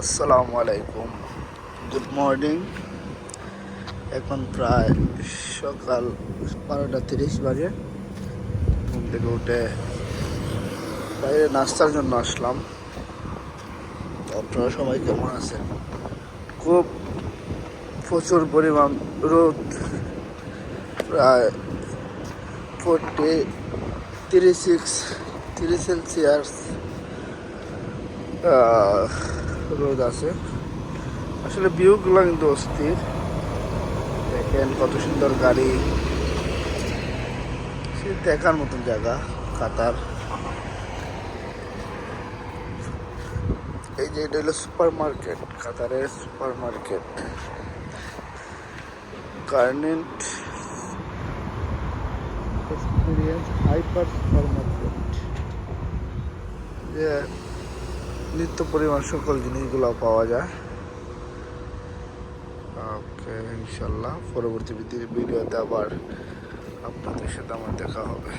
আসসালামু আলাইকুম। Good morning এখন প্রায় সকাল বারোটা তিরিশ বাজে। ঘুম থেকে উঠে বাইরে নাস্তার জন্য আসলাম। আপনারা সবাই কেমন আছেন? খুব প্রচুর পরিমাণ রোদ। প্রায় ফোরটি তিরিশ সিক্স, তিরিশ সেলসিয়াস রোদ আছে। আসলে ভিউগুলো কিন্তু অস্থির। দেখেন কত সুন্দর গাড়ি। সে দেখার মতন জায়গা, কাতার। এই যে এটা হলো সুপার মার্কেট কাতারের সুপার মার্কেট গার্নেন্ট এক্সপিরিয়েন্স হাইপার সুপার মার্কেট যে নিত্য পরিমাণ সকল জিনিসগুলো পাওয়া যায়। ইনশাল্লাহ পরবর্তী ভিডিওতে আবার আপনাদের সাথে আমার দেখা হবে।